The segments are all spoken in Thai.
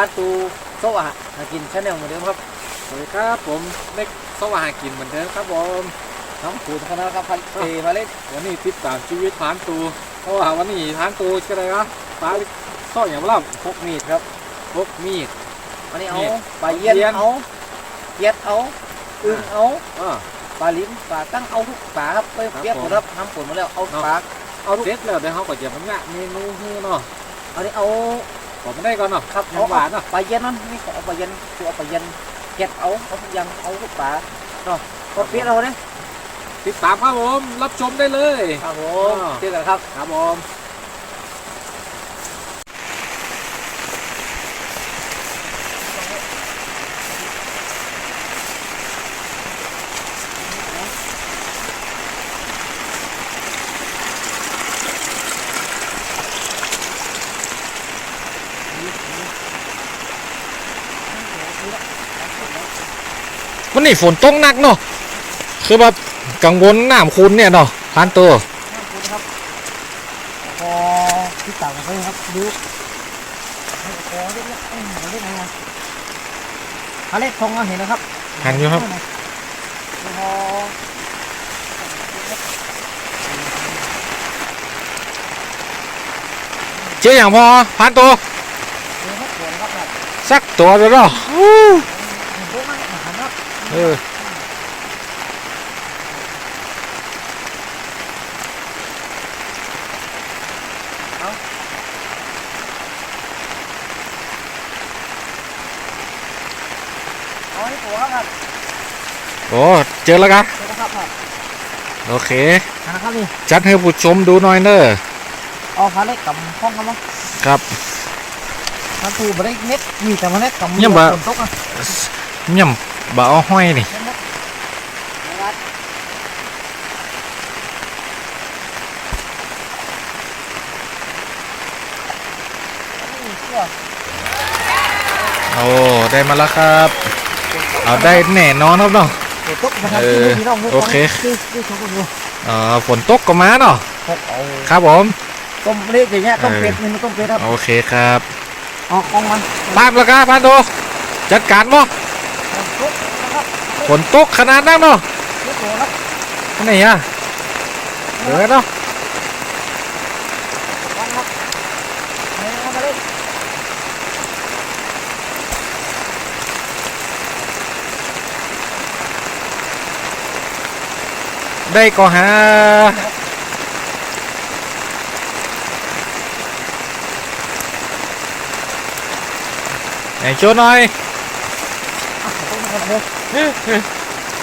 ครับพานตูโซะหากินชาแนลเหมือนเดิมครับสวัสดีครับผมเล็กสว่างหากินเหมือนเดิมครับผมน้องปูนคณะครับพันเอมาเล่นวันนี้ติดตามชีวิตพานตูเพราะว่าวันนี้พานตูก็ได้ครับปลาซ่อนอย่างล่พกมีดครับำพกมีดอันนี้เอามีดปลาเยียนเยียนเอาเกียดเอาอึ่งเอาอ่าปลาลิ้นปลาตั้งเอาทุกปลาครับไปครับเปียกหมดครับทำผลมาแล้วเอาเนาะปลาเอาเสร็จแล้วเดี๋ยวเขาก็จะมางะเมนูให้เนาะอันนี้เอา บอกมาได้ก่อนเนาะครับยัเอางหวานเนาะปลาเยียนนั่นนี่ขอเอาปลาเยียนคือเอาปลาเยียนเกียดเอาเอาทุกอย่างเอาทุกปลาเนาะพอเปียกเราเนี่ยติดตามครับผมรับชมได้เลย ครับผมอ่าเจอกันครับ ครับผม วันนี้ฝนตกหนักเนาะคือแบบกังวลน้ำคุณเนี่ยเนาะพานตัวครับพอที่ต่างกันไปครับดูพอเล็กๆเอ้ยเล็กๆไงอะฮาเล็กทงเราเห็นนะครับหันอยู่ครับพอเจออย่างพอพานตัวเดี๋ยวครับเดี๋ยวครับแบบสักตัวเดียวารครับเออเอาให้ตัวครับโอ้เจอแล้วกันเดี๋ยวนะครับครับโอเคอ่านะครับนี่จัดให้ผู้ชมดูหน่อยเนอะเอาฮาเล็กกับห้องครับมั้งครับมันถูกมาได้เม็ดมีแต่มันเล็กกับเนี่ยบะฝนตกอะย่ำ บ่เอาห้อยนี่เม็ดนะครับนี่เสื้อโอ้ได้มาแล้วครับ เอาได้แน่นอนครับเนาะฝนตกนะครับเออพี่น้องโอเคดูดูชมกันดูเอ่อฝนตกก็มาเนาะครับเอาครับผมต้มเล็กอย่างเงี้ยต้มเออเป็ดเมนูต้มเป็ดครับโอเคครับเอาของมันตามแล้วกันพานตัวจัดการบ่ฝนตก นะครับฝนตกขนาดนั้นเนาะเล็กตัวครับอันไหนอะเดี๋ยวเนาะวางครับเอาเอามาเลยได้ก็หาไหนโชว์หน่อยต้มครับเลย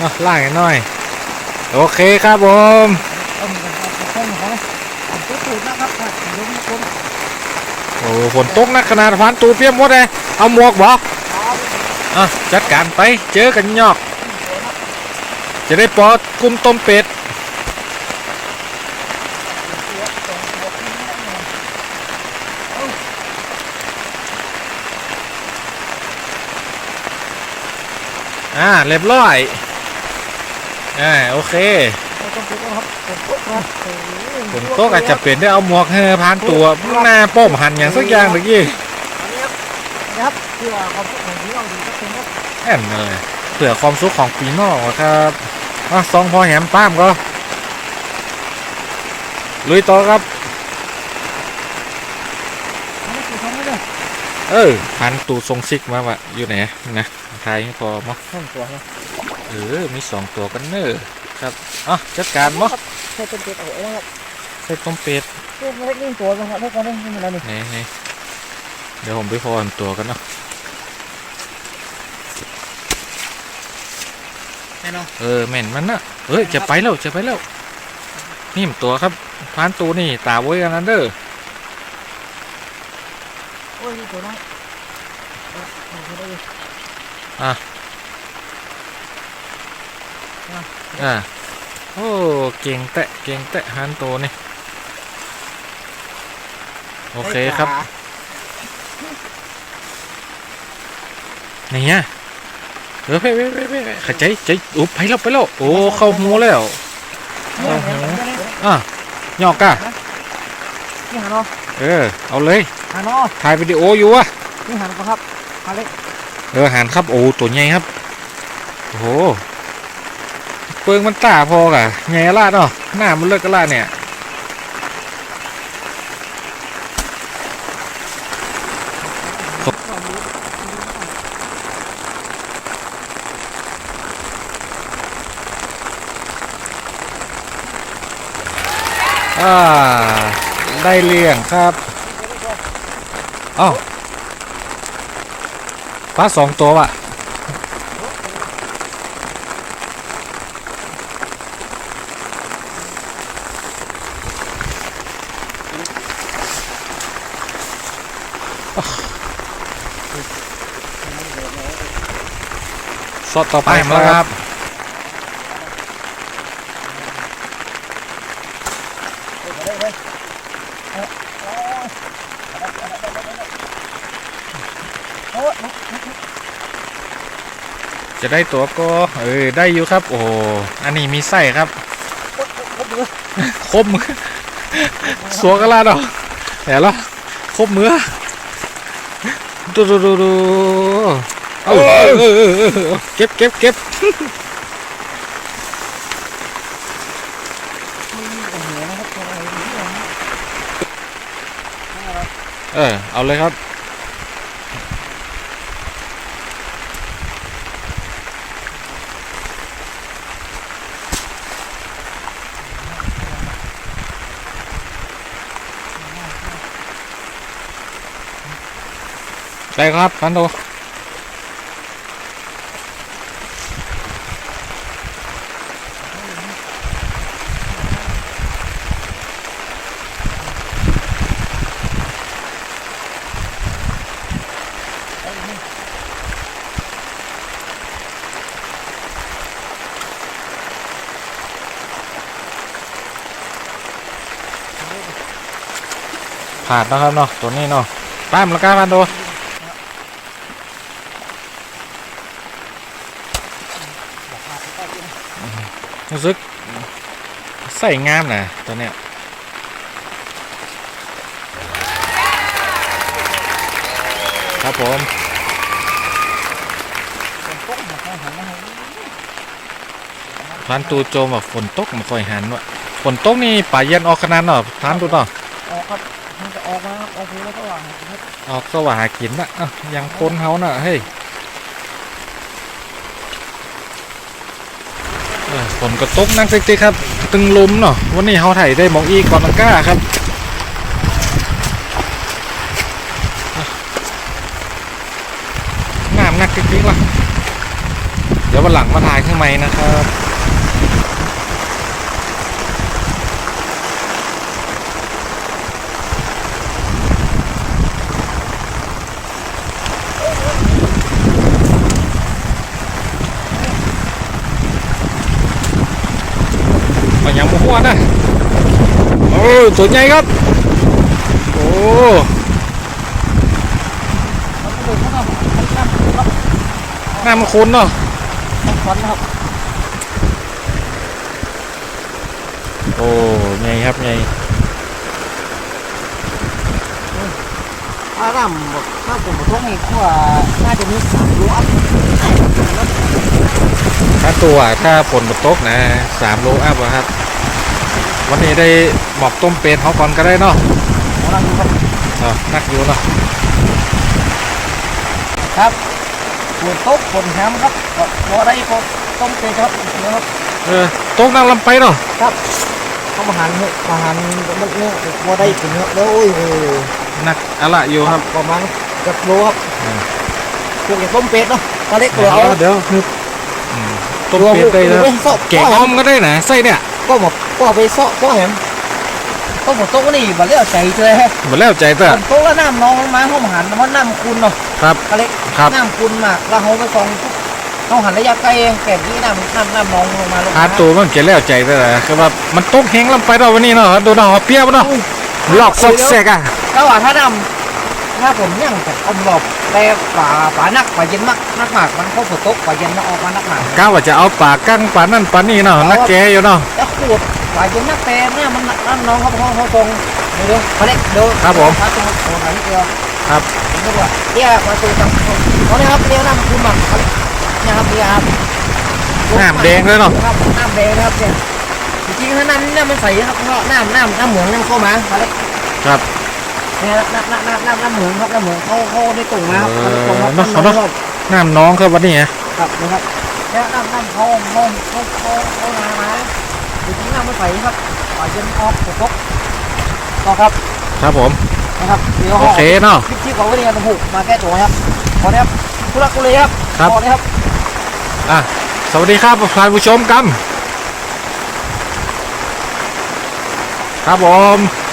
อะล่างให้หน่อย โอเคครับผมต้มกันครับต้มเขาเลยเอาตัวตูดนะครับครับลงคนโอ้ฝนตกหนักขนาดพันตูเปียมหมดเลยเอาหมวกบ่เอาอะจัดการไปเจอกันยอก จะได้ปอดกุมต้มเป็ด อ่าเรียบร้อยอ่าโอเคต้มเป็ดครับต้มเป็ดครับฝนตกอาจจะเปลี่ยนได้เอาหมวกให้พานตัวหน้าป้อมหันอย่างสักอย่างเมื่อกี้อันนี้ครับนะครับที่ว่าความสุขของพี่น้องดีก็เป็นครับแอนเลยเผื่อความสุขของปีนอกครับอะสองพอแหมป้ามก็ลุยต่อครับ อันนี้คือทำไม่ได้ เออพันตูทรงซิกมาวะอยู่ไหนนะทายให้พอมั้งต้มตัวครับเออมีสองตัวกันเนอะครับอะจัดการมั้งใช้ต้มเป็ดเอาไว้ครับใส่ต้มเป็ดเรื่องเล็กนี่ตัวนะครับเล็กกว่านี้ไม่เป็นไรนี่นี่นี่เดี๋ยวผมไปพอมตัวกันเนาะแน่นอนเออแม่นมันนะเอ้ยจะไปแล้วจะไปแล้วนี่มันตัวครับพานตูนี่ตาไว้กันนั้นเด้อโอ้ยนี่ตัวน้อยเอาเอาไปเลยอ่าโอ้เก่งแตะเก่งแตะฮันโตนี่โอเคครับนี่ฮะเออเพ่เพ่เพ่เพ่ขใจใจอุ๊บไปแล้วไปแล้วโอ้เข้าหูแล้วเอาหูอะหยอกอะนี่หาเนาะ เออ เอาเลยหาเนาะถ่ายวิดีโออยู่วะหนี่หันก็ครับมาเล็กเออหันครับโอ้ตัวใหญ่ครับโอ้โหเปิงมันตาพอกะใหญ่ลาดเนาะหน้ามันเลิกกะลาดเนี่ยอ่า ได้เลี่ยงครับอ้าวปลาสองตัวว่ะสดต่อไปมาแล้วครับ จะได้ตัวก็เออได้อยู่ครับ โอ้โหอันนี้มีไส้ครับครบมือสัวกะลาดอกแต่ละครบมือดูดูดูดูเอาเอเก็บเก็บเก็บเออเอาเลยครับ ได้ครับพันโดผ่านนะครับเนาะตัวนี้เนาะตามแล้วกันพันโด รู้สึกใส่งามนะตัวเนี้ยครับผมต้มหันหันมาให้พานตูโจมแบบฝนตกมาค่อยหันวะฝนตกนี่ป่าเย็นออกขนาดเนาะพานตูเนาะออกครับมันจะออกมาครับออกแล้วก็วางครับออกสว่าหากินนะอะยังคนเฮาน่ะเฮ้ยเออ ฝนก็ตกนักเต็กๆครับ ตึงลมเนาะวันนี้เฮาไถได้มองอีก่อนลังก้าครับงามนักเต็กๆล่ะเดี๋ยววันหลังมาถ่ายข้างในนะครับ มันยังมาหัวนะโอ้ตัวใหญ่ครับ โอ้มันก็เลยเข้ามาน้ำครับหน้ามันคนเนาะน้ำควันนะครับโอ้ใหญ่ครับใหญ่ถ้าน้ำแบบถ้าผมบอกว่านี่ขั้วน่าจะมีสามรูอัพ ถ้าตัวถ้าฝนตกนะสามโลอัพอะครับ วันนี้ได้หมอกต้มเป็ดเขาก่อนก็ได้เนาะของเราดูครับเออนักอยู่เนาะครับฝนตกฝนแฮมครับก็พอได้ก็ต้มเป็ดครับนะครับเออตกนั่งลำไปเนาะเขามาหันเนี่ยมาหันมันเนี่ยพอได้ถึงเนี่ยแล้วโอ้ยโอ้ยนักอะไรอยู่ครับประมาณเกับโลครับอืมพวกอย่างต้มเป็ดเนาะตอนเล็กเดี๋ตัวยวเอาเดี๋ยวอืม ต้มเป็ดได้แล้วซอกแกงอ้อมก็ได้นะไส้เนี่ยก็หมดก็เอาไปซอกก็แหมก็หมดโต๊ะนี่บัดเลี้ยวใจเลยฮะหมดแล้วใจเตอโต๊ะแล้วน้ำน้องลงมาห้องหันเพราะน้ำคุณเนาะครับก็เล็กครับน้ำคุณมากแล้วเขาไปส่องปุ๊บเขาหันระยะไกลแก่นี้น้ำน้ำน้ำน้องลงมาลงพามาตัวมันจะแล้วใจเตอคือว่ามันตกแห้งลำไปเราวันนี้เนาะดูเนาะเปรี้ยวเนาะหลอกซอกแซกอะก็ว่าถ้าน้ำ ถ้าผมยังแต่อมหลบแต่ป่าป่านักป่าเย็นมากนักมากมันเขาฝนตกป่าเย็นมาออกมานักมากก้าวว่าจะเอาปากกั้งปลานั่นปลานี่เนาะนักแกอยู่เนาะแล้วขูดป่าเย็นนักแต่เนี่ยมันน้ำน้องเขาเขาเขาทรงเดี๋ยวเขาเล็กเดี๋ยวครับผมครับตรงโซนไหนเดียวครับผมก็ว่าเนี่ยมาตูกับเขาเนี่ยครับเรียกน้ำคือหมักครับเนี่ยครับเนี่ยครับน้ำแดงเลยเนาะครับน้ำแดงนะครับเนี่ยจริงๆถ้าน้ำน้ำมันใสครับเพราะน้ำน้ำน้ำเหมืองน้ำเข้ามาครับครับ เนี่ยน้ำน้ำน้ำน้ำน้ำเหมืองครับน้ำเหมืองเข้าเข้าได้ตุ่งมาครับเออตุ่งครับนอะน้อะครับน้ำน้องครับวันนี้ครับนะครับแล้วน้ำน้ำเข้าเข้าเข้าเข้าเขามามาจริงๆน้ำไมันใสครับปล่อยจนออกตกต่อครับ ครับผมนะครับเดี๋ยวโอเคเนาะคลิปที่ของวิทยาศาสตร์ผูกมาแก้ตัวครับขอนะครับทุลักทุเลครับครับขอนะครับอะสวัสดีครับท่านผู้ชมกันครับผม